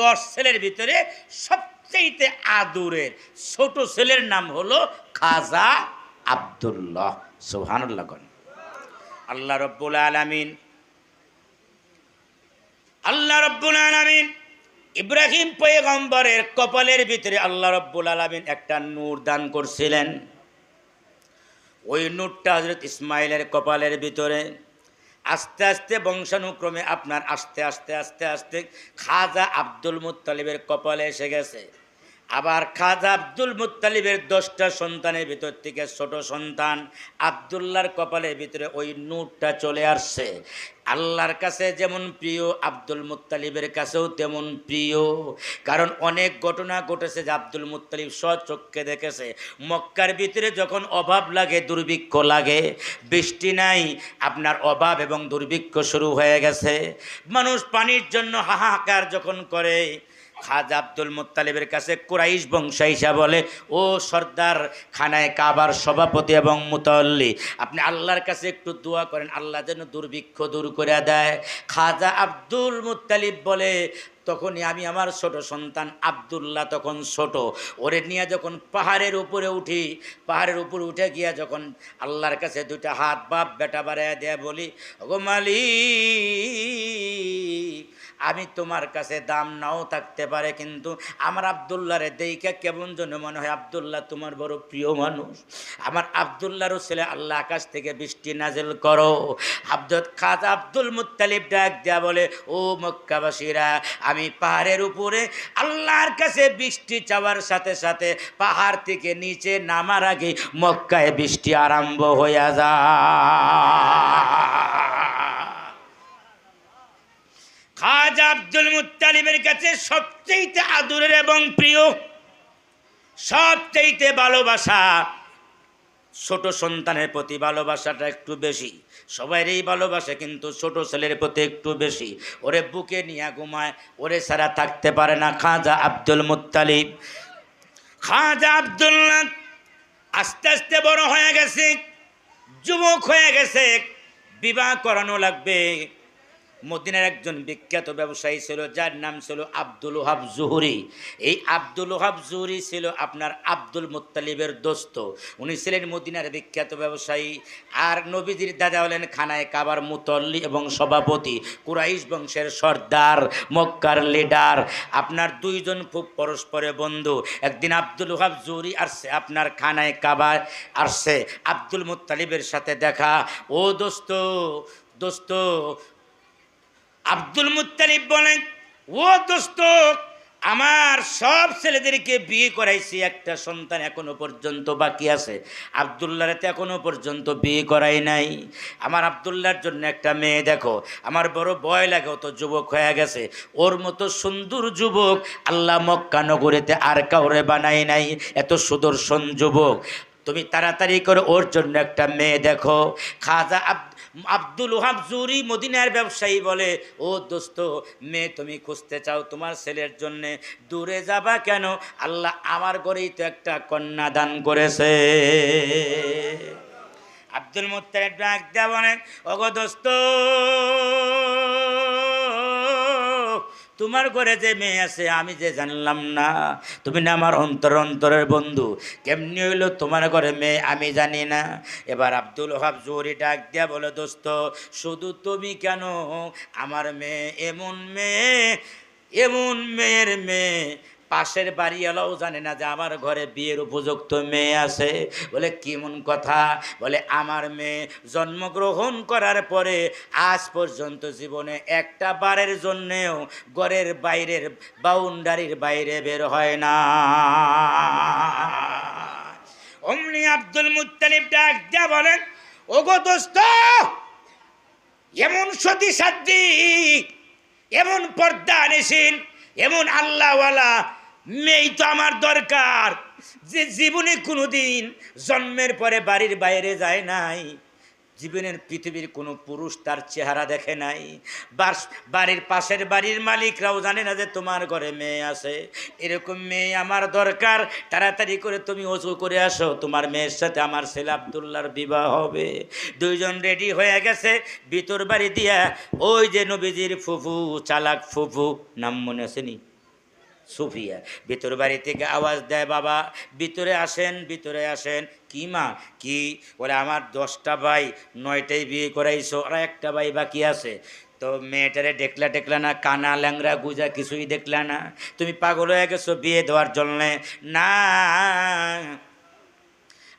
দশ ছেলের ভিতরে সবচেয়ে আদুরের ছোট ছেলের নাম হলো খাজা আব্দুল্লাহ, সুবহানাল্লাহ গণ আল্লাহ রব্বুল আলামিন, আল্লাহ রব্বুল আলামিন ইব্রাহিম পয়গম্বরের কপালের ভিতরে আল্লাহ রব্বুল আলামিন একটা নূর দান করছিলেন। ওই নূরটা হজরত ইসমাইলের কপালের ভিতরে আস্তে আস্তে বংশানুক্রমে আপনার আস্তে আস্তে আস্তে আস্তে খাজা আব্দুল মুতালিবের কপালে এসে গেছে। আবার খাজা আব্দুল মুত্তালিবের দশটা সন্তানের ভিতর থেকে ছোট সন্তান আবদুল্লার কপালের ভিতরে ওই নূরটা চলে আসছে। আল্লাহর কাছে যেমন প্রিয়, আব্দুল মুতালিবের কাছেও তেমন প্রিয়। কারণ অনেক ঘটনা ঘটেছে যে আব্দুল মুতালিব স্বচক্ষে দেখেছে। মক্কার ভিতরে যখন অভাব লাগে, দুর্ভিক্ষ লাগে, বৃষ্টি নাই, আপনার অভাব এবং দুর্ভিক্ষ শুরু হয়ে গেছে। মানুষ পানির জন্য হাহাকার যখন করে খাজা আব্দুল মুত্তালিবের কাছে কুরাইশ বংশাইসা বলে, ও সর্দার খানায় কাবার সভাপতি এবং মুতাল্লি, আপনি আল্লাহর কাছে একটু দোয়া করেন, আল্লাহ যেন দুর্ভিক্ষ দূর করে দেয়। খাজা আব্দুল মুতালিব বলে, তখনই আমি আমার ছোট সন্তান আবদুল্লাহ তখন ছোট। ওরে নিয়ে যখন পাহাড়ের উপরে উঠি, পাহাড়ের উপরে উঠে গিয়া যখন আল্লাহর কাছে দুইটা হাত বাপ বেটা বাড়াইয়া দেয়া বলি, ওগো মালিক আমি তোমার কাছে দাম নাও থাকতে পারে, কিন্তু আমার আবদুল্লাহরে দেইকা কেমন যেন মনে হয়, আবদুল্লাহ তোমার বড় প্রিয় মানুষ। আমার আবদুল্লাহরও ছেলে আল্লাহ আকাশ থেকে বৃষ্টি নাজেল করো। আব্দুল খাজা আব্দুল মুত্তালিব ডাক দেয়া বলে, ও মক্কাবাসীরা, আমি পাহাড়ের উপরে আল্লাহর কাছে বৃষ্টি চাওয়ার সাথে সাথে পাহাড় থেকে নিচে নামার আগে মক্কায় বৃষ্টি আরম্ভ হইয়া যায়। খাজা আব্দুল মুত্তালিবের কাছে সবচেয়ে আদুরের এবং প্রিয় সবচেয়ে ভালোবাসা, ছোট সন্তানের প্রতি ভালোবাসাটা একটু বেশি। সবাইরই ভালোবাসে, কিন্তু ছোট ছেলের প্রতি একটু বেশি। ওরে বুকে নিয়ে ঘুমায়, ওরে ছাড়া থাকতে পারে না খাজা আব্দুল মুত্তালিব। খাজা আব্দুল্লাহ আস্তে আস্তে বড় হয়ে গেছে, যুবক হয়ে গেছে, বিবাহ করানো লাগবে। মদিনার একজন বিখ্যাত ব্যবসায়ী ছিল, যার নাম ছিল আব্দুল ওহাব জুহুরি। এই আব্দুল ওহাব জুহুরি ছিল আপনার আব্দুল মুত্তালিবের দোস্ত। উনি ছিলেন মদিনার বিখ্যাত ব্যবসায়ী। আর নবীজির দাদা হলেন খানায় কাবার মুতল্লি এবং সভাপতি, কুরাইশ বংশের সর্দার, মক্কার লিডার। আপনার দুইজন খুব পরস্পরে বন্ধু। একদিন আব্দুল ওহাব জুহুরি আসছে, আপনার খানায় কাবার আসছে। আব্দুল মুত্তালিবের সাথে দেখা। ও দোস্ত দোস্ত আব্দুল মুত্তালিব বলেন, ও দোস্ত, আমার সব ছেলেদেরকে বিয়ে করাইছি, একটা সন্তান এখনও পর্যন্ত বাকি আছে। আবদুল্লাহর তো এখনও পর্যন্ত বিয়ে করাই নাই। আমার আবদুল্লাহর জন্য একটা মেয়ে দেখো, আমার বড় ভয় লাগে, ও তো যুবক হয়ে গেছে। ওর মতো সুন্দর যুবক আল্লাহ মক্কা নগরীতে আর কাউরে বানাই নাই। এত সুদর্শন যুবক। তুমি তাড়াতাড়ি করে, ওর জন্য একটা মেয়ে দেখো। খাজা আব আব্দুল ওহাব জুরি মদিনার ব্যবসায়ী বলে, ও দোস্ত, মেয়ে তুমি খুঁজতে চাও তোমার ছেলের জন্য, দূরে যাবা কেন? আল্লাহ আমার ঘরেই তো একটা কন্যা দান করেছে। আব্দুল মোত্তারের ডাক দেওয়া অনেক ওগো দোস্ত তোমার ঘরে যে মেয়ে আছে, আমি যে জানলাম না। তুমি না আমার অন্তর, অন্তরের বন্ধু। কেমনি হইল তোমার ঘরে মেয়ে, আমি জানি না। এবার আব্দুল ওহাব জোরি ডাক দিয়া বলে, দোস্ত, শুধু তুমি কেন আমার মেয়ে, এমন মেয়ে, এমন মেয়ের মেয়ে পাশের বাড়ি বাড়িওয়ালাও জানে না যে আমার ঘরে বিয়ের উপযুক্ত মেয়ে আছে। বলে, কেমন কথা? বলে, আমার মেয়ে জন্মগ্রহণ করার পরে আজ পর্যন্ত জীবনে একটা বারের জন্যেও ঘরের বাইরের বাউন্ডারির বাইরে বের হয় না। অমনি আব্দুল মুত্তালিব ডাক দিয়া বলেন, ওগো দোস্ত, এমন সতী সাদ্দি এমন পর্দা আনেছেন এমন আল্লাহওয়ালা মেয়ে তো আমার দরকার। যে জীবনে কোনোদিন জন্মের পরে বাড়ির বাইরে যায় নাই, জীবনের পৃথিবীর কোনো পুরুষ তার চেহারা দেখে নাই বাড়ির পাশের বাড়ির মালিকরাও জানে না যে তোমার ঘরে মেয়ে আছে। এরকম মেয়ে আমার দরকার, তাড়াতাড়ি করে তুমি অজু করে আসো, তোমার মেয়ের সাথে আমার ছেলে আবদুল্লার বিবাহ হবে। দুইজন রেডি হয়ে গেছে, ভিতর বাড়ি দিয়া ওই যে নবীজির ফুফু, চালাক ফুফু, নাম মনে আসেনি সুফিয়া। ভিতর বাড়ি থেকে আওয়াজ দেয়, বাবা, ভিতরে আসেন ভিতরে আসেন। কি মা, কি? বলে আমার দশটা ভাই নয়টাই বিয়ে করাইছো, আর একটা ভাই বাকি আছে। তো মেয়েটারে দেখলা দেখলা না, কানা ল্যাংরা গুজা কিছুই দেখলা না। তুমি পাগল হয়ে গেছো বিয়ে দেওয়ার জন্যে। না,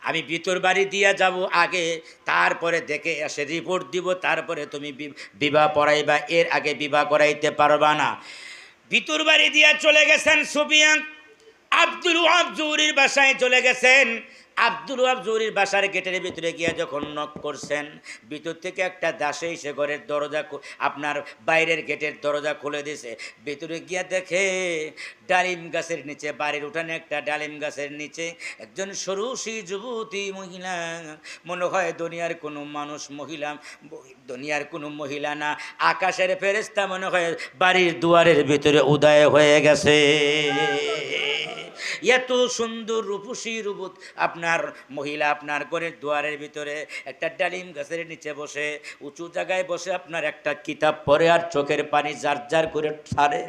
আমি ভিতর বাড়ি দিয়া যাব আগে, তারপরে দেখে এসে রিপোর্ট দিব, তারপরে তুমি বিবাহ পড়াইবা, এর আগে বিবাহ করাইতে পারবা না। ভিতর বাড়ি দিয়া চলে গেছেন সুফিয়ান। আব্দুল ওয়াব জৌরির বাসায় চলে গেছেন। আব্দুল ওয়াব জৌরির বাসার গেটের ভিতরে গিয়া যখন নক করছেন, ভিতর থেকে একটা দাসে এসে ঘরের দরজা আপনার বাইরের গেটের দরজা খুলে দিছে। ভিতরে গিয়া দেখে ডালিম গাছের নিচে, বাড়ির উঠানে একটা ডালিম গাছের নিচে একজন সরুষী যুবতী মহিলা। মনে হয় দুনিয়ার কোনো মানুষ মহিলা, দুনিয়ার কোনো মহিলা না। আকাশের ফেরেস্তা মনে হয় বাড়ির দুয়ারের ভিতরে উদয় হয়ে গেছে। এত সুন্দর রূপসী রূপত আপনার মহিলা আপনার ঘরের দুয়ারের ভিতরে একটা ডালিম গাছের নিচে বসে, উঁচু জায়গায় বসে আপনার একটা কিতাব পড়ে আর চোখের পানি জার জার করে ছাড়ে।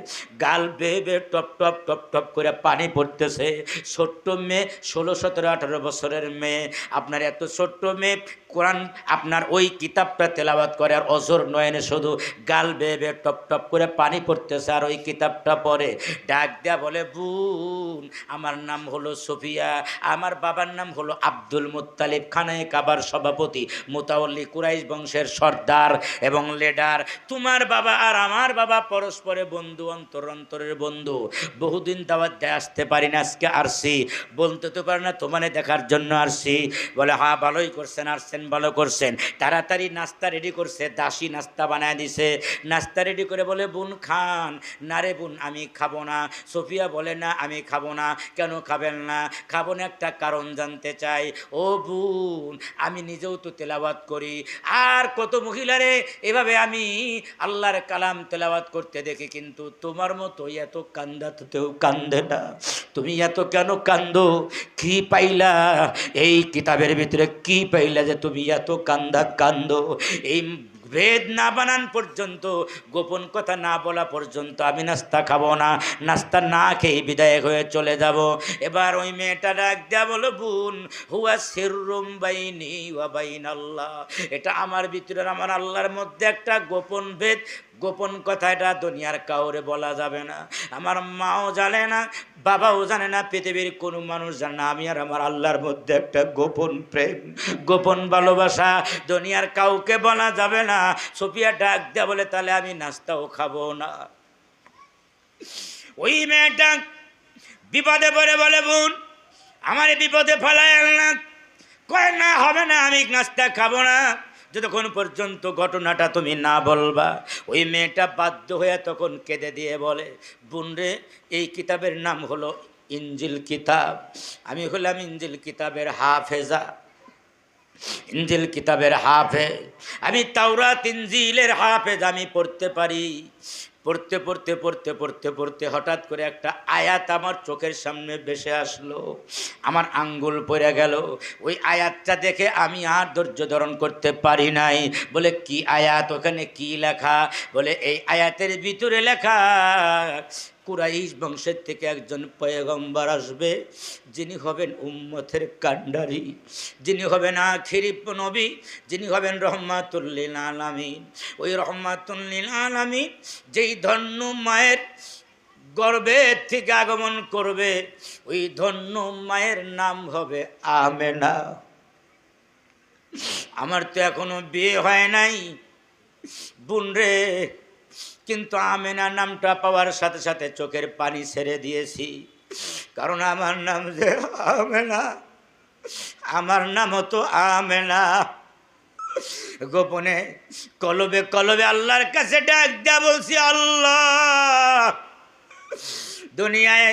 গাল বেয়ে বেয়ে টপ টপ টপ টপ টপ করে পানি পড়তেছে। ছোট্ট মেয়ে, ষোলো, সতেরো, আঠারো বছরের মেয়ে। আপনার এত ছোট্ট মেয়ে, কোরআন আপনার ওই কিতাবটা তেলাবাত করে, আর অজর নয়নে শুধু গাল বেয়ে বেয়ে টপ টপ করে পানি পড়তেছে, আর ওই কিতাবটা পড়ে। ডাক দেয়া বলে, বুন, আমার নাম হলো সোফিয়া, আমার বাবার নাম হলো আব্দুল মুত্তালিব খানায় কাবার সভাপতি, মোতাউল্লি কুরাইশ বংশের সর্দার এবং লেডার। তোমার বাবা আর আমার বাবা পরস্পরে বন্ধু, অন্তর অন্তরের বন্ধু। বহুদিন দাওয়াত দিয়ে আসতে পারি না, আজকে আসছি বলতে তো পারে না, তোমারে দেখার জন্য আরছি বলে হ্যাঁ ভালোই করছেন, আসছেন, ভালো করছেন। তাড়াতাড়ি নাস্তা রেডি করছে, দাসী নাস্তা বানায় দিছে। নাস্তা রেডি করে বলে, বোন, খান। না রে বোন, আমি খাব না। সোফিয়া বলে, না, আমি খাব না। কেন খাবেন না? খাব না একটা কারণ জানতে চাই। ও বোন, আমি নিজেও তো তেলাওয়াত করি। আর কত মহিলারে এভাবে আমি আল্লাহর কালাম তেলাওয়াত করতে দেখি, কিন্তু তোমার মতো এত কান্দা কেউ কান্দে না। তুমি এত কেন কান্দো? কি পাইলা? এই কিতাবের ভিতরে কি পাইলা যে তুমি এত কান্দা কান্দো? এই ভেদ না বানান পর্যন্ত, গোপন কথা না বলা পর্যন্ত আমি নাস্তা খাব না। নাস্তা না খেয়ে বিদায় হয়ে চলে যাব। এবার ওই মেয়েটা ডাক দেয়া বলো, বোন, হুয়া সিররুম বাইনি বাইন আল্লাহ এটা আমার ভিতরে আমার আল্লাহর মধ্যে একটা গোপন ভেদ। গোপন কথা এটা দুনিয়ার কাউরে বলা যাবে না। আমার মাও জানে না বাবাও জানে না, পৃথিবীর কোনো মানুষ জানে না। আমি আর আমার আল্লাহর মধ্যে একটা গোপন প্রেম, গোপন ভালোবাসা। দুনিয়ার কাউকে বলা যাবে না। সোফিয়া ডাক দেয়া বলে, তাহলে আমি নাস্তাও খাব না। ওই মেয়েটা বিপদে পড়ে বলে, বোন, আমার বিপদে ফেলায় না। কয়, না, হবে না, আমি নাস্তা খাব না। যতক্ষণ পর্যন্ত ঘটনাটা তুমি না বলবা, ওই মেয়েটা বাধ্য হয়ে তখন কেঁদে দিয়ে বলে বুনরে এই কিতাবের নাম হলো ইঞ্জিল কিতাব। আমি হলাম ইঞ্জিল কিতাবের হাফেজা। ইঞ্জিল কিতাবের হাফেজ। আমি তাওরাত ইঞ্জিলের হাফেজ, আমি পড়তে পারি। পড়তে পড়তে পড়তে পড়তে পড়তে হঠাৎ করে একটা আয়াত আমার চোখের সামনে ভেসে আসলো। আমার আঙ্গুল পড়ে গেল। ওই আয়াতটা দেখে আমি আর ধৈর্য ধারণ করতে পারি নাই। বলে, কি আয়াত? ওখানে কি লেখা? বলে, এই আয়াতের ভিতরে লেখা কুরাইশ বংশের থেকে একজন পয়গম্বর আসবে, যিনি হবেন উম্মতের কান্ডারি যিনি হবেন আখিরি নবী, যিনি হবেন রহমাতুল্লিল আলামিন। ওই রহমাতুল্লিল আলামিন যেই ধন্য মায়ের গর্ভের থেকে আগমন করবে, ওই ধন্য মায়ের নাম হবে আমেনা। আমার তো এখনও বিয়ে হয় নাই। বোন রে কিন্তু আমেনা নামটা পাওয়ার সাথে সাথে চোখের পানি ছেড়ে দিয়েছি। কারণ আমার নাম যে আমেনা, আমার নামও তো আমেনা। গোপনে কলবে কলবে আল্লাহর কাছে ডাক দেয়া বলছি, আল্লাহ, দুনিয়ায়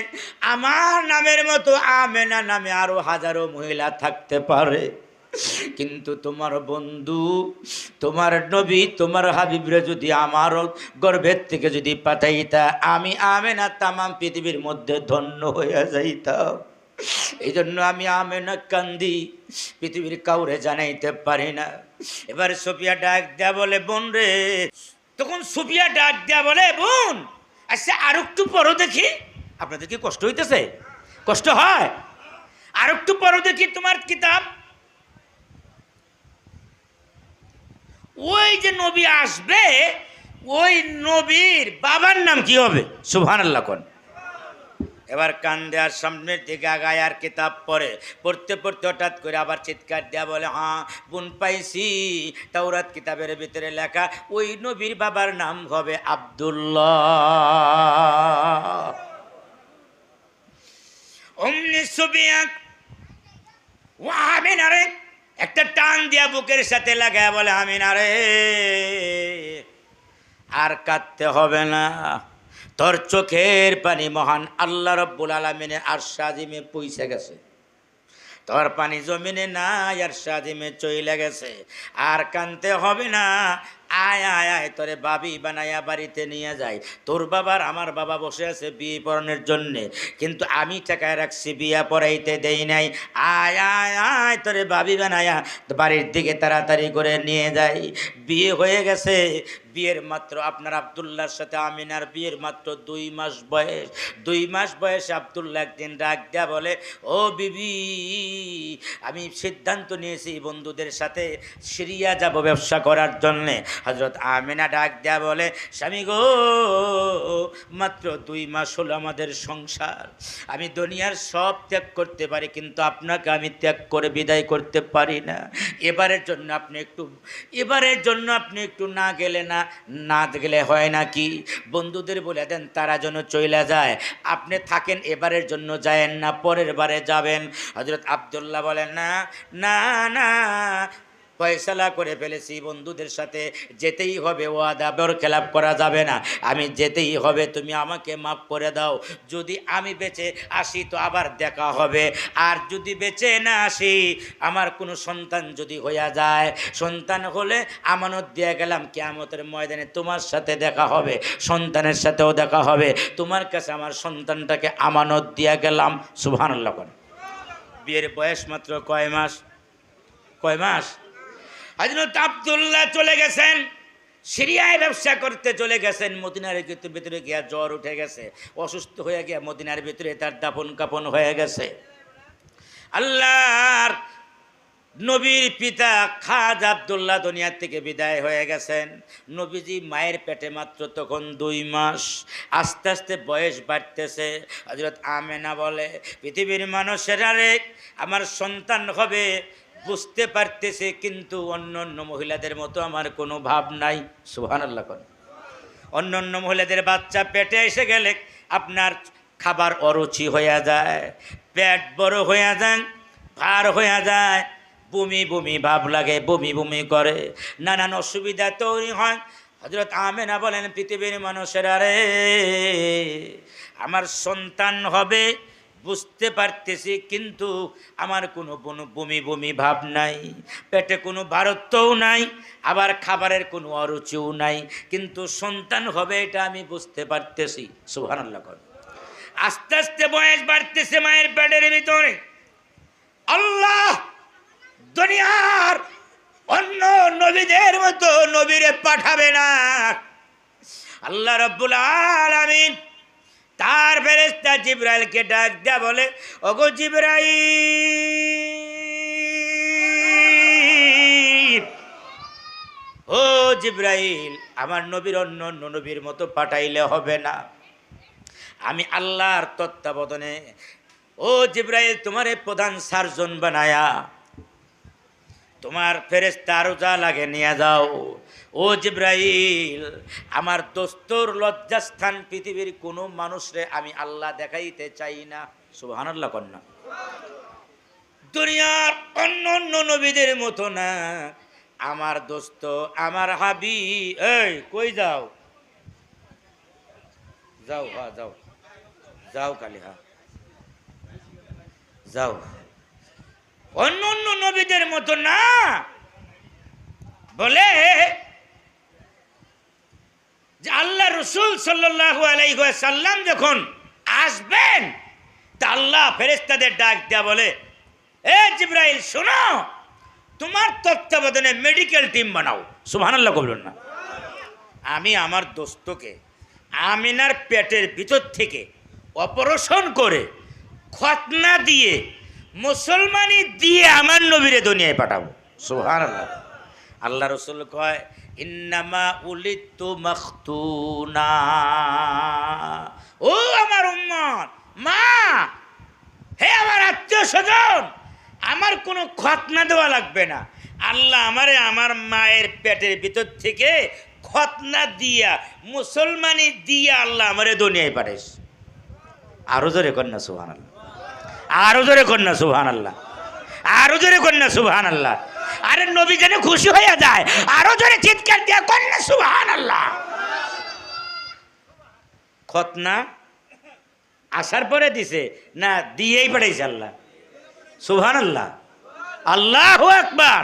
আমার নামের মতো আমেনা নামে আরও হাজারো মহিলা থাকতে পারে। কিন্তু তোমার বন্ধু, তোমার নবী, তোমার হাবিবরে যদি আমার গর্ভের থেকে যদি পাঠাইতা, আমি আমেনা তামাম পৃথিবীর মধ্যে ধন্য হয়ে যাইতাম। এই জন্য আমি আমেনা কান্দি পৃথিবীর কাউরে জানাইতে পারি না। এবার সোফিয়া ডাক দেয়া বলে, বোন রে, তখন সোফিয়া ডাক দেয়া বলে, বোন আচ্ছা আর একটু পরও দেখি। আপনাদের কি কষ্ট হইতেছে? কষ্ট হয়? আর একটু পরে দেখি তোমার কিতাব। ওই যে নবী আসবে, ওই নবীর বাবার নাম কি হবে? সুবহান আল্লাহ কোন। এবার কান দেওয়ার সামনের দিকে আগায় আর কিতাব পড়ে। পড়তে পড়তে হঠাৎ করে আবার চিৎকার দেয়া বলে হ্যাঁ বোন পাইছি। তাওরাত কিতাবের ভিতরে লেখা, ওই নবীর বাবার নাম হবে আব্দুল্লাহ। অমনি সুবিয়াক ও আমিন আরে। একটা টান দিয়া বুকের সাথে লাগায় বলে আমি না রে, আর কাঁদতে হবে না। তোর চোখের পানি মহান আল্লাহ রব্বুল আলমিনে আর সাজিমে পইসে গেছে। তোর পানি জমিনে না আর সাজিমে চইলে গেছে। আর কানতে হবে না আয় আয় আয়, তোরে বাবি বানাইয়া বাড়িতে নিয়ে যায় তোর বাবার আমার বাবা বসে আছে বিয়ে পড়ানোর জন্যে। কিন্তু আমি টাকায় রাখছি, বিয়া পড়াইতে দেই নাই। আয় আয় আয়, তোরে বাবি বানাইয়া বাড়ির দিকে তাড়াতাড়ি করে নিয়ে যাই। বিয়ে হয়ে গেছে। বিয়ের মাত্র আপনার আবদুল্লাহর সাথে আমিনার বিয়ের মাত্র দুই মাস বয়স। দুই মাস বয়সে আবদুল্লাহ একদিন ডাক দেয়া বলে, ও বিবি, আমি সিদ্ধান্ত নিয়েছি বন্ধুদের সাথে সিরিয়া যাব ব্যবসা করার জন্যে। হজরত আমিনা ডাক দেয়া বলে, স্বামী গো, মাত্র দুই মাস হলো আমাদের সংসার। আমি দুনিয়ার সব ত্যাগ করতে পারি, কিন্তু আপনাকে আমি ত্যাগ করে বিদায় করতে পারি না। এবারের জন্য আপনি একটু, এবারের জন্য আপনি একটু না গেলে না না গেলে হয় না কি? বন্ধুদের বলে দেন, তারা যেন চলে যায়। আপনি থাকেন, এবারের জন্য যায়েন না, পরের বারে যাবেন। হজরত আবদুল্লাহ বলেন, না না না ফয়সালা করে ফেলেছি বন্ধুদের সাথে, যেতেই হবে ওয়াদা বর খেলাপ করা যাবে না। আমি যেতেই হবে, তুমি আমাকে মাফ করে দাও। যদি আমি বেঁচে আসি তো আবার দেখা হবে। আর যদি বেঁচে না আসি, আমার কোনো সন্তান যদি হইয়া যায়, সন্তান হলে আমানত দিয়ে গেলাম, কেয়ামতের ময়দানে তোমার সাথে দেখা হবে, সন্তানের সাথেও দেখা হবে। তোমার কাছে আমার সন্তানটাকে আমানত দিয়ে গেলাম। করে বিয়ের বয়স মাত্র কয় মাস? কয় মাস? হজরত আবদুল্লাহ চলে গেছেন, সিরিয়ায় ব্যবসা করতে চলে গেছেন, মদিনার ভিতরে গিয়া জ্বর উঠে গেছে, অসুস্থ হয়ে গিয়া মদিনার ভিতরে তার দাপন কাপন হয়ে গেছে। আল্লাহর নবীর পিতা খাজ আবদুল্লাহ দুনিয়ার থেকে বিদায় হয়ে গেছেন। নবীজি মায়ের পেটে মাত্র তখন দুই মাস। আস্তে আস্তে বয়স বাড়তেছে। হজরত আমেনা বলে, পৃথিবীর মানুষেরা রে আমার সন্তান হবে বুঝতে পারতেছে, কিন্তু অন্য অন্য মহিলাদের মতো আমার কোনো ভাব নাই। সুহান আল্লাহ করেন অন্য অন্য মহিলাদের বাচ্চা পেটে এসে গেলে আপনার খাবার অরুচি হয়ে যায়, পেট বড় হয়ে যায়, ভার হয়ে যায়, বমি বমি ভাব লাগে, বমি বমি করে। নানান অসুবিধা তৈরি হয়। হজরত আমেনা বলেন, পৃথিবীর মানুষেরা রে, আমার সন্তান হবে বুঝতে পারতেছি, কিন্তু আমার কোনো বমি বমি ভাব নাই, পেটে কোনো ভারত্বও নাই, আবার খাবারের কোনো অরুচিও নাই, কিন্তু সন্তান হবে এটা আমি বুঝতে পারতেছি। সুহান আল্লাহ কর। আস্তে আস্তে বয়স বাড়তেছে মায়ের পেটের ভিতরে। আল্লাহ, দুনিয়ার অন্য নবীদের মতো নবীরে পাঠাবে না। আল্লাহ রব্বুল আলামিন তার ফেরেস্তা জিব্রাইলকে ডাক দেয়া বলে, ওগো জিব্রাইল, ও জিব্রাইল, আমার নবীর অন্য অন্য নবীর মতো পাঠাইলে হবে না। আমি আল্লাহর তত্ত্বাবধানে, ও জিব্রাইল, তোমার প্রধান সার্জন বানায়া, তোমার ফেরেস্তা আরও যা লাগে নিয়ে যাও। ও জিব্রাইল, আমার দোস্তর লজ্জাস্থান পৃথিবীর কোনো মানুষরে আমি আল্লাহ দেখাইতে চাই না। সুবহানাল্লাহ কন্যা। দুনিয়ার অন্য অন্য নবীদের মতো না। আমার দোস্ত, আমার হাবি, এই, কই যাও? যাও হ্যাঁ যাও। যাও কালি হ্যাঁ যাও। অন্য অন্য নবীদের মতো না। বলে যে আল্লাহ রসুল সাল্লাল্লাহু আলাইহি সাল্লাম যখন আসবেন, তা আল্লাহ ফেরেস্তাদের ডাক দেয়া বলে, এ জিব্রাইল, শোনো, তোমার তত্ত্বাবধানে মেডিকেল টিম বানাও। সুবহানাল্লাহ বলুন না। আমি আমার দোস্তকে আমিনার পেটের ভিতর থেকে অপারেশন করে খতনা দিয়ে মুসলমানি দিয়ে আমার নবীরে দুনিয়ায় পাঠাবো। সুহান আল্লাহ আল্লাহ রসুল কয় ইন্নামা উলিতু মখতুনা। ও আমার উম্মত, মা, হে আমার আত্মীয় স্বজন, আমার কোনো খতনা দেওয়া লাগবে না। আল্লাহ আমারে আমার মায়ের পেটের ভিতর থেকে খতনা দিয়া, মুসলমানি দিয়া আল্লাহ আমারে দুনিয়ায় পাঠাইস আরও জোরে কন্যা সুহান আল্লাহ আরও জোরে কন্যা সুহান আল্লাহ আরও জোরে কন্যা সুহান আল্লাহ আরে নবী যেন খুশি হয়ে যায়, আরও জোরে চিৎকার দিয়া কন্যা সুহান আল্লাহ খতনা আসার পরে দিছে, না, দিয়েই পাঠাইছে আল্লাহ। সুহান আল্লাহ আল্লাহ একবার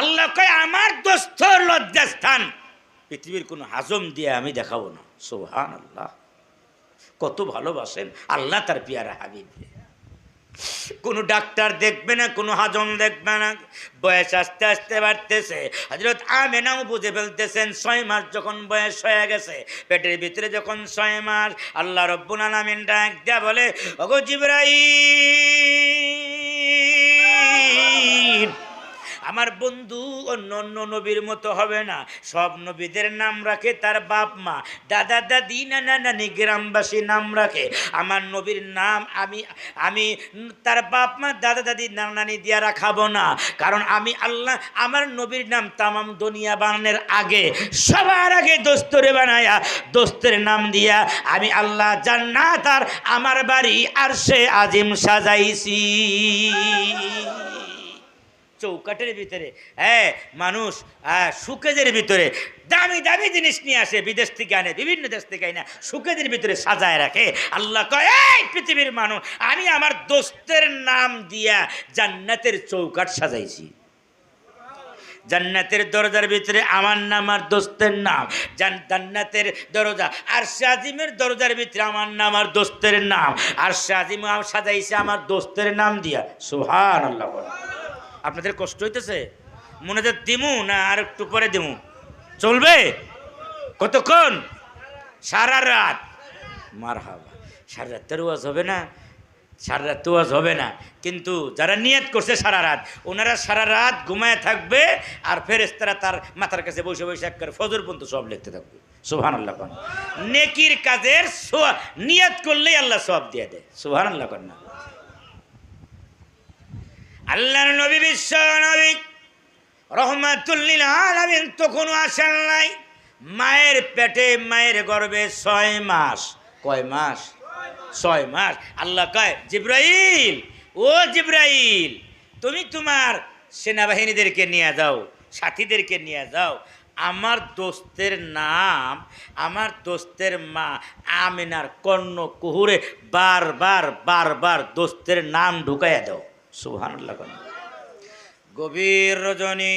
আল্লাহ কয়, আমার দোস্ত লজ্জাস্থান। পৃথিবীর কোনো হাজম দিয়ে আমি দেখাবো না। সুহান আল্লাহ কত ভালোবাসেন আল্লাহ তার পিয়ারা হাবিব। কোনো ডাক্তার দেখবে না, কোনো হাজম দেখবে না। বয়স আস্তে আস্তে বাড়তেছে। হজরত আমেনাও বুঝে ফেলতেছেন, ছয় মাস যখন বয়স হয়ে গেছে, পেটের ভিতরে যখন ছয় মাস, আল্লাহ রব্বুল আলমিন ডাক দেয়া বলে, ওগো জিবরাইল! আমার বন্ধু অন্য অন্য নবীর মতো হবে না। সব নবীদের নাম রাখে তার বাপ মা। দাদা, দাদি, নানা, নানি, গ্রামবাসী নাম রাখে। আমার নবীর নাম আমি আমি তার বাপ মা, দাদা, দাদি, নানা, নানি দিয়া রাখাবো না। কারণ আমি আল্লাহ, আমার নবীর নাম তামাম দুনিয়া বানানোর আগে, সবার আগে দোস্তরে বানায়া দোস্তের নাম দিয়া আমি আল্লাহ জান্নাত আর আমার বাড়ি আর সে আজিম সাজাইছি। চৌকাটের ভিতরে। হ্যাঁ মানুষ সুকেজের ভিতরে। দামি দামি জিনিস নিয়ে আসে, বিদেশ থেকে আনে, বিভিন্ন দেশ থেকে আনে, সুকেজের ভিতরে সাজায় রাখে। আল্লাহ কয় পৃথিবীর মানুষ, আমি আমার দোস্তের নাম দিয়া জান্নাতের চৌকাট সাজাইছি। জান্নাতের দরজার ভিতরে আমার নাম আর দোস্তের নাম। জান্নাতের দরজা, আর শাজিমের দরজার ভিতরে আমার নাম আর দোস্তের নাম। আর শাজিম সাজাইছে আমার দোস্তের নাম দিয়া। সুহান আল্লাহ। আপনাদের কষ্ট হইতেছে? মনে দিমু না আর একটু পরে দিমু। চলবে? কতক্ষণ? সারা রাত। মার হাবা সারা রাত তো ওয়াজ হবে না, সারা রাত ওয়াজ হবে না। কিন্তু যারা নিয়ত করছে সারা রাত, ওনারা সারা রাত ঘুমায় থাকবে আর ফেরেস্তারা তার মাথার কাছে বসে বসে এক করে ফজর পর্যন্ত সব লিখতে থাকবে। সুহান আল্লাহ নেকির কাজের নিয়ত করলেই আল্লাহ সব দিয়ে দেয়। সুহান আল্লাহ না। আল্লাহর নবী বিশ্ব নবী রহমাতুল্লিল আলামিন তো কোনো আসেন নাই। মায়ের পেটে মায়ের গর্ভে ছয় মাস। কয় মাস? ছয় মাস। আল্লাহ কয়, জিব্রাইল, ও জিব্রাইল, তুমি তোমার সেনাবাহিনীদেরকে নিয়ে যাও, সাথীদেরকে নিয়ে যাও। আমার দোস্তের নাম, আমার দোস্তের মা আমিনার কর্ণ কুহুরে বারবার বারবার দোস্তের নাম ঢুকাইয়া দাও। কন গভীর রজনী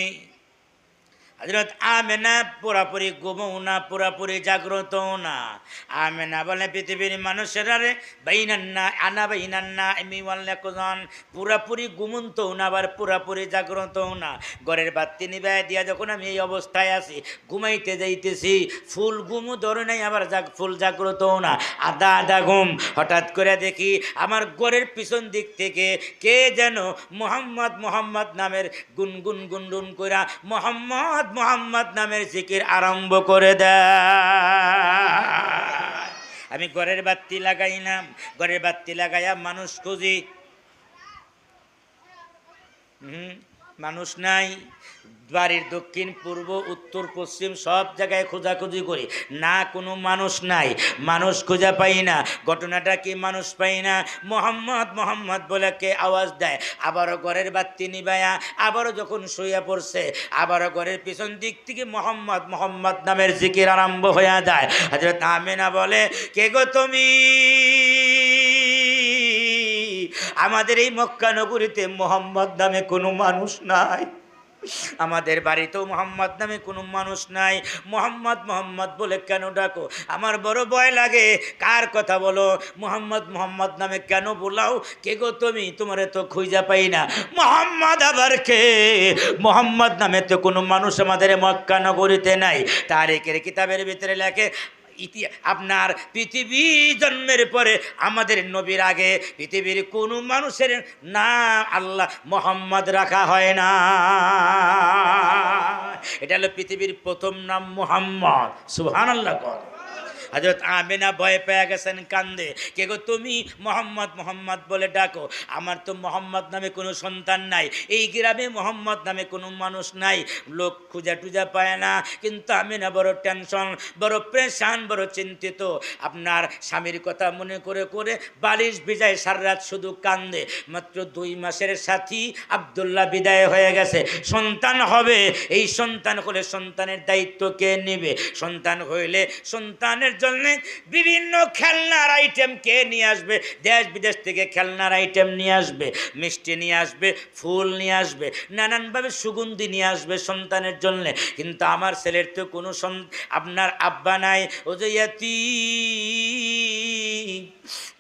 হজরত আমেনা পুরাপুরি ঘুমও না, পুরাপুরি জাগ্রত না। আমেনা বলে, পৃথিবীর মানুষেরা রে বাইনান্না আনা বাইনান্না এমি বললে কোজন পুরাপুরি ঘুমন্ত না, আবার পুরাপুরি জাগ্রত না। ঘরের বাত্তি নিবাই দিয়া যখন আমি এই অবস্থায় আছি, ঘুমাইতে যাইতেছি, ফুল ঘুমও ধরে নাই, আবার জাগ, ফুল জাগ্রত না। আদা আদা ঘুম। হঠাৎ করে দেখি, আমার ঘরের পিছন দিক থেকে কে যেন মোহাম্মদ মোহাম্মদ নামের গুনগুন গুনগুন কইরা, মোহাম্মদ মোহাম্মদ নামের জিকির আরম্ভ করে দেয়। আমি ঘরের বাতি না ঘরের বাতি লাগাইয়া মানুষ খুঁজি। হুম? মানুষ নাই। বাড়ির দক্ষিণ, পূর্ব, উত্তর, পশ্চিম সব জায়গায় খোঁজাখুঁজি করি। না কোনো মানুষ নাই। মানুষ খোঁজা পাই না। ঘটনাটা কি মানুষ পাই না? মোহাম্মদ মোহাম্মদ বলে কে আওয়াজ দেয়। আবারও ঘরের বাত্তি নিবায়া, আবারও যখন শুয়ে পড়ছে, আবারও ঘরের পিছন দিক থেকে মোহাম্মদ মোহাম্মদ নামের জিকির আরম্ভ হয়ে যায়। হজরত আমিনা বলে, কে গো তুমি? আমাদের এই মক্কা নগরীতে মোহাম্মদ নামে কোনো মানুষ নাই। আমাদের বাড়িতেও মোহাম্মদ নামে কোনো মানুষ নাই। মোহাম্মদ মোহাম্মদ বলে কেন ডাকো? আমার বড় ভয় লাগে। কার কথা বলো? মোহাম্মদ মোহাম্মদ নামে কেন বলাও? কে গো তুমি? তোমার তো খুঁজা পাই না। মোহাম্মদ আবার কে? মোহাম্মদ নামে তো কোনো মানুষ আমাদের মক্কা নগরীতে নাই। তারেকের কিতাবের ভিতরে লেখে ইতি, আপনার পৃথিবী জন্মের পরে আমাদের নবীর আগে পৃথিবীর কোনো মানুষের নাম আল্লাহ মোহাম্মদ রাখা হয় না। এটা হলো পৃথিবীর প্রথম নাম মোহাম্মদ। সুহান আল্লাহ কর। হজরত আমিনা ভয় পেয়ে গেছেন, কান্দে। কে গো তুমি? মোহাম্মদ মোহাম্মদ বলে ডাকো। আমার তো মোহাম্মদ নামে কোনো সন্তান নাই। এই গ্রামে মোহাম্মদ নামে কোনো মানুষ নাই। লোক খুঁজা টুজা পায় না। কিন্তু আমিনা বড় টেনশন, বড় প্রেশান, বড় চিন্তিত। আপনার স্বামীর কথা মনে করে করে বালিশ বিজায় সারা রাত শুধু কান্দে। মাত্র দুই মাসের সাথী আবদুল্লাহ বিদায় হয়ে গেছে। সন্তান হবে। এই সন্তান হলে সন্তানের দায়িত্ব কে নেবে? সন্তান হইলে সন্তানের জন্য বিভিন্ন খেলনার আইটেম কে নিয়ে আসবে? দেশ বিদেশ থেকে খেলনার আইটেম নিয়ে আসবে, মিষ্টি নিয়ে আসবে, ফুল নিয়ে আসবে, নানানভাবে সুগন্ধি নিয়ে আসবে সন্তানের জন্যে। কিন্তু আমার ছেলের তো কোনো আপনার আব্বা নাই। ও যে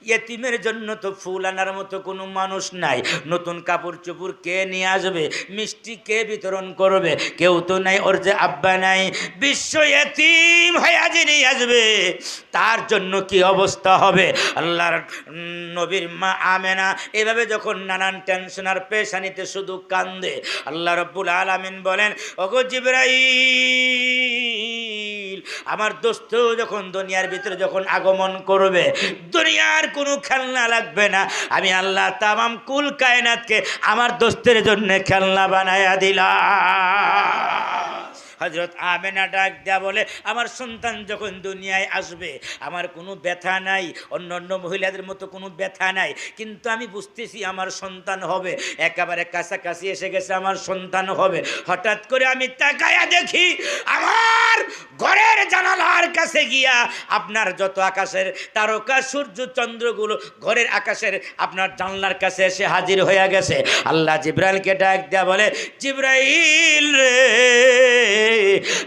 ইয়েতিমের জন্য তো ফুল আনার মতো কোনো মানুষ নাই। নতুন কাপড় চোপড় কে নিয়ে আসবে? মিষ্টি কে বিতরণ করবে? কেউ তো নাই, ওর যে আব্বা নাই। বিশ্ব এতিম হয়ে আজ নিয়ে আসবে, তার জন্য কি অবস্থা হবে? আল্লাহর নবীর মা আমেনা এভাবে যখন নানান টেনশন আর পেশানিতে শুধু কান্দে, আল্লাহ রব্বুল আলামিন বলেন, ওগো জিব্রাইল, আমার দোস্ত যখন দুনিয়ার ভিতরে যখন আগমন করবে দুনিয়ার কোনো খেলনা লাগবে না। আমি আল্লাহ তামাম কুল কায়নাতকে আমার দোস্তের জন্য খেলনা বানায়া দিলাম। হজরত আমেনা ডাক দেয়া বলে, আমার সন্তান যখন দুনিয়ায় আসবে, আমার কোনো ব্যথা নাই অন্য অন্য মহিলাদের মতো কোনো ব্যথা নাই, কিন্তু আমি বুঝতেছি আমার সন্তান হবে। একেবারে কাছাকাছি এসে গেছে, আমার সন্তান হবে। হঠাৎ করে আমি তাকায়া দেখি, আমার ঘরের জানালার কাছে গিয়া আপনার যত আকাশের তারকা, সূর্য, চন্দ্রগুলো ঘরের আকাশের আপনার জানলার কাছে এসে হাজির হয়ে গেছে। আল্লাহ জিব্রাইলকে ডাক দেয়া বলে, জিব্রাইল রে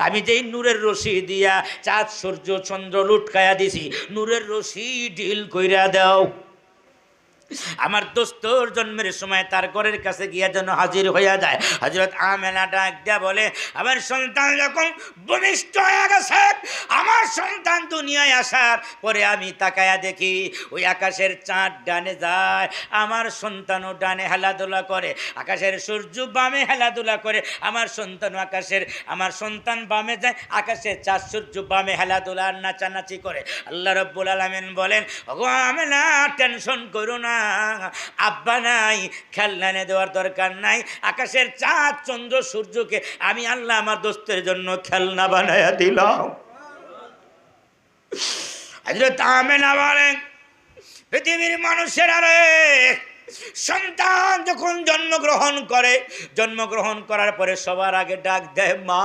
আমি যেই নূরের রশি দিয়া চাঁদ, সূর্য, চন্দ্র লুটকায়া দিছি, নূরের রশি ঢিল কইরা দাও। আমার দোস্তর জন্মের সময় তার ঘরের কাছে গিয়া যেন হাজির হইয়া যায়। হজরত আমেনা ডাক দেয়া বলে, আমার সন্তান যখন ভূমিষ্ঠ হয়ে গেছে, আমার সন্তান দুনিয়ায় আসার পরে আমি তাকায়া দেখি, ওই আকাশের চাঁদ ডানে যায়, আমার সন্তানও ডানে হেলাধুলা করে, আকাশের সূর্য বামে হেলাধুলা করে, আমার সন্তান আকাশের, আমার সন্তান বামে যায়, আকাশের চাঁদ সূর্য বামে হেলাধুলা আর নাচানাচি করে। আল্লাহ রব্বুল আলমিন বলেন, ওগো আমেনা, টেনশন করো না আব্বা নাই খেলনা এনে দেওয়ার দরকার নাই, আকাশের চাঁদ, চন্দ্র, সূর্যকে আমি আল্লাহ আমার দোস্তের জন্য খেলনা বানায়া দিলাম। পৃথিবীর মানুষের আরে, সন্তান যখন জন্মগ্রহণ করে, জন্মগ্রহণ করার পরে সবার আগে ডাক দেয় মা।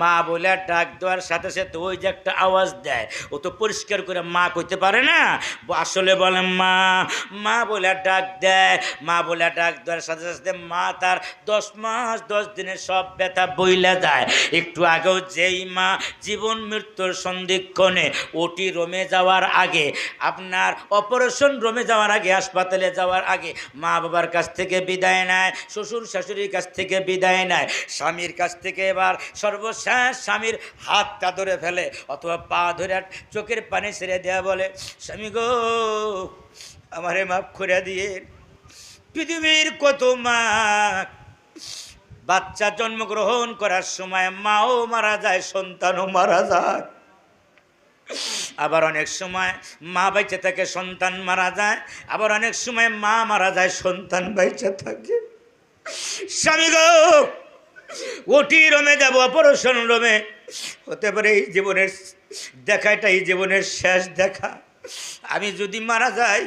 মা বলে, ডাক দেওয়ার সাথে সাথে ওই যে একটা আওয়াজ দেয়, ও তো পরিষ্কার করে মা কইতে পারে না? আসলে বলে, মা মা বলে, ডাক দেয়। মা বলে, ডাক দেওয়ার সাথে সাথে মা তার দশ মাস, দশ দিনের সব ব্যথা বইলা যায়। একটু আগেও যেই মা জীবন মৃত্যুর সন্ধিক্ষণে ওটি রোমে যাওয়ার আগে, আপনার অপারেশন রোমে যাওয়ার আগে, হাসপাতালে যাওয়ার আগে, মা বাবার কাছ থেকে বিদায় নেয়, শ্বশুর শাশুড়ির কাছ থেকে বিদায় নেয়, স্বামীর কাছ থেকে এবার সর্বশেষ স্বামীর হাতটা ধরে ফেলে, অথবা পা ধরে চোখের পানি ছেড়ে দেয়া বলে, স্বামী গো, আমারে মাফ করে দিয়ে পৃথিবীর কত মা, বাচ্চা জন্মগ্রহণ করার সময় মাও মারা যায়, সন্তানও মারা যায়। আবার অনেক সময় মা বেঁচে থাকে, সন্তান মারা যায়। আবার অনেক সময় মা মারা যায়, সন্তান বেঁচে থাকে। স্বামী গো ওটি রমে যাব, অপারেশন রমে। হতে পারে এই জীবনের দেখাটা, এই জীবনের শেষ দেখা। আমি যদি মারা যাই,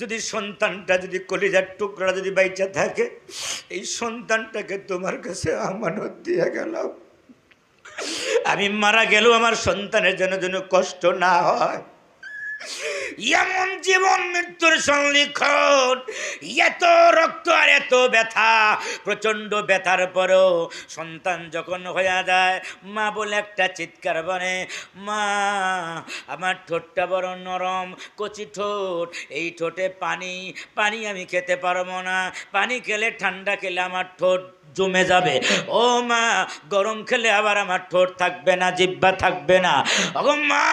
যদি সন্তানটা, যদি কলিজার টুকরা যদি বাইচা থাকে, এই সন্তানটাকে তোমার কাছে আমানত দিয়ে গেলাম। আমি মারা গেলেও আমার সন্তানের জন্য যেন কষ্ট না হয়। এমন জীবন মৃত্যুর সন্লিখন এত রক্ত আর এত ব্যথা, প্রচণ্ড ব্যথার পরও সন্তান যখন হয়ে যায়, মা বলে একটা চিৎকার বনে, মা, আমার ঠোঁটটা বড় নরম, কচি ঠোঁট, এই ঠোঁটে পানি পানি আমি খেতে পারব না, পানি খেলে, ঠান্ডা খেলে আমার ঠোঁট জমে যাবে। ও মা, গরম খেলে আবার আমার ঠোঁট থাকবে না জিব্বা থাকবে না। ও মা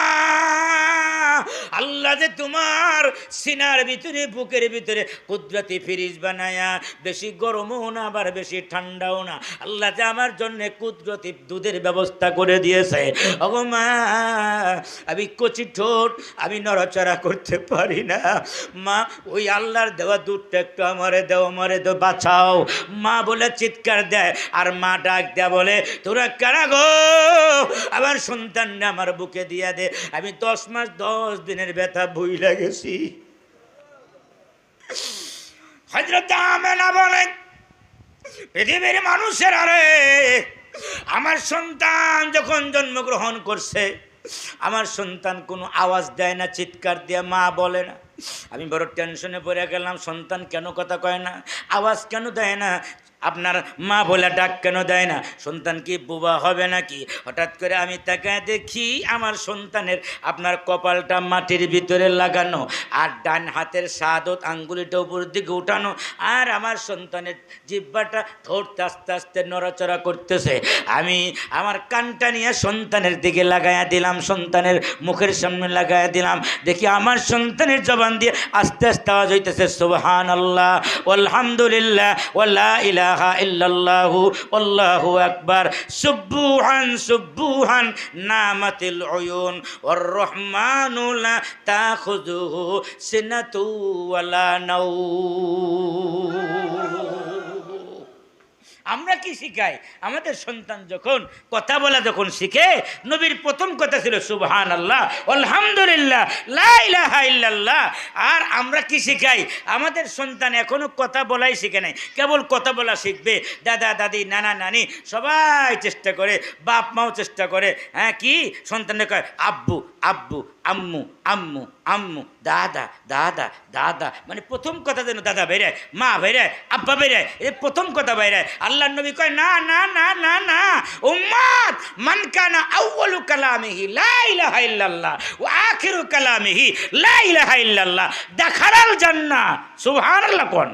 আল্লাহ যে তোমার সিনার ভিতরে, বুকের ভিতরে কুদরতি ফ্রিজ বানায়া, বেশি গরমও না, আবার বেশি ঠান্ডাও না। আল্লাহ যে আমার জন্য কুদরতি দুধের ব্যবস্থা করে দিয়েছে। ওগো মা, আমি কচি ঠোঁট, আমি নড়াচড়া করতে পারি না। মা, ওই আল্লাহর দেওয়া দুধটা একটু আমারে দেও আমারে দেও, বাঁচাও। মা বলে চিৎকার দেয়, আর মা ডাক দেয় বলে, তোরা কারা গো? আমার সন্তান আমার বুকে দিয়া দে। আমি দশ মাস দশ দিনের ব্যথা ভুই লাগেছি হজরত আমেনা বলেন, পৃথিবীর মানুষের আরে আমার সন্তান যখন জন্মগ্রহণ করছে, আমার সন্তান কোনো আওয়াজ দেয় না, চিৎকার দিয়ে মা বলে না। আমি বড় টেনশনে পড়ে গেলাম, সন্তান কেন কথা কয় না? আওয়াজ কেন দেয় না? আপনার মা বলে ডাক কেন দেয় না? সন্তান কি বুবা হবে নাকি? হঠাৎ করে আমি তাকায় দেখি আমার সন্তানের আপনার কপালটা মাটির ভিতরে লাগানো আর ডান হাতের সাদত আঙ্গুলিটা উপর দিকে উঠানো আর আমার সন্তানের জিব্বাটা ধরতে আস্তে আস্তে নড়াচড়া করতেছে। আমি আমার কানটা নিয়ে সন্তানের দিকে লাগাইয়া দিলাম, সন্তানের মুখের সামনে লাগাইয়া দিলাম। দেখি আমার সন্তানের জবান দিয়ে আস্তে আস্তে আওয়াজ হইতেছে সুবহান আল্লাহ আলহামদুলিল্লাহ ওয়ালা ইলাহা ইল্লাল্লাহু, আল্লাহু আকবার। সুব্বুহান সুব্বুহান নামাতিল উয়ুন। ওয়ার রহমানু লা তাখুযুহু সিনাতু ওয়ালা নাও আমরা কি শিখাই? আমাদের সন্তান যখন কথা বলা যখন শিখে, নবীর প্রথম কথা ছিল সুবহান আল্লাহ আলহামদুলিল্লাহ আর আমরা কি শিখাই? আমাদের সন্তান এখনও কথা বলাই শিখে নাই। কেবল কথা বলা শিখবে। দাদা, দাদি, নানা, নানি, সবাই চেষ্টা করে বাপ মাও চেষ্টা করে। হ্যাঁ কি? সন্তানকে কয়, আব্বু আব্বু, আম্মু আম্মু। আম্মু দাদা দাদা দাদা মানে প্রথম কথা যেন দাদা বেরায় মা বেরায় আব্বা বেরায় এ প্রথম কথা বেরায় আল্লাহ নবী কয় না না না না না উম্মাত মান কানা আউয়ালু কালামিহি লা ইলাহা ইল্লাল্লাহ ওয়া আখিরু কালামিহি লা ইলাহা ইল্লাল্লাহ দেখারাল জান্নাহ সুবহানাল্লাহ কোন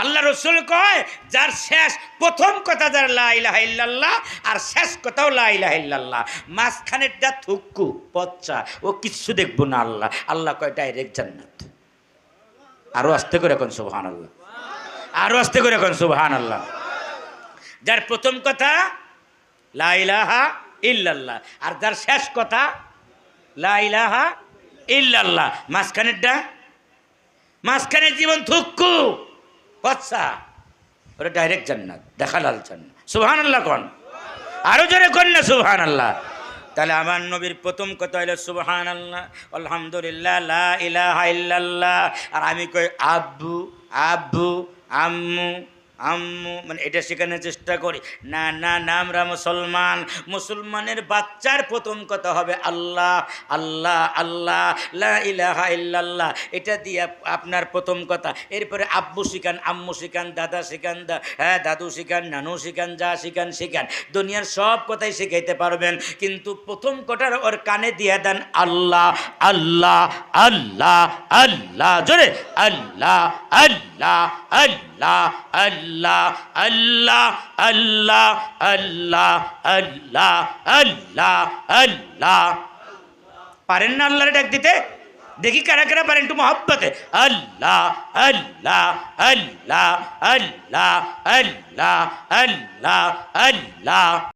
আল্লাহ রসুল কয়, যার শেষ প্রথম কথা যার লাইলাহ ইল্লাল্লাহ, আর শেষ কথাও লাইলাহ ইল্লাল্লাহ। মাঝখানেরটা থুক্কু পচ্চা ও কিচ্ছু দেখব না আল্লাহ। আল্লাহ কয়, ডাইরেক্ট জান্নাত। আরও আস্তে করে এখন সুবহান আল্লাহ আরও আস্তে করে এখন সুবহান আল্লাহ যার প্রথম কথা লাইলাহা ইল্লাল্লাহ। আর যার শেষ কথা লাইলাহা ইল্লাল্লাহ। মাঝখানেরটা, মাঝখানের জীবন থুক্কু বাচ্চা ওটা ডাইরেক্ট জান্নাত, দেখালাল জান্নাত। সুহান আল্লাহ কন? আরও জোরে কন না সুহান আল্লাহ তাহলে আমার নবীর প্রথম কথা হলো সুবহান আল্লাহ আলহামদুলিল্লাহ আর আমি কই, আব্বু আব্বু, আম্মু আম্মু মানে এটা শেখানোর চেষ্টা করি। না না না আমরা মুসলমান। মুসলমানের বাচ্চার প্রথম কথা হবে আল্লাহ আল্লাহ আল্লাহ, লা ইলাহা ইল্লাল্লাহ। এটা দিয়ে আপনার প্রথম কথা। এরপরে আব্বু শিখান, আম্মু শিখান, দাদা শিখান, দা হ্যাঁ দাদু শিখান, নানু শিখান, যা শিখান শিখান। দুনিয়ার সব কথাই শিখাইতে পারবেন। কিন্তু প্রথম কটার ওর কানে দিয়ে দেন আল্লাহ আল্লাহ আল্লাহ আল্লাহ। জোরে, আল্লাহ আল্লাহ আল্লাহ আল্লাহ। আল্লাহ আল্লাহ আল্লাহ আল্লাহ আল্লাহ আল্লাহ আল্লাহ পারেন না আল্লাহরে ডাক দিতে দেখি কারা কারা পারেন একটু মহব্বতে আল্লাহ আল্লাহ আল্লাহ আল্লাহ আল্লাহ আল্লাহ আল্লাহ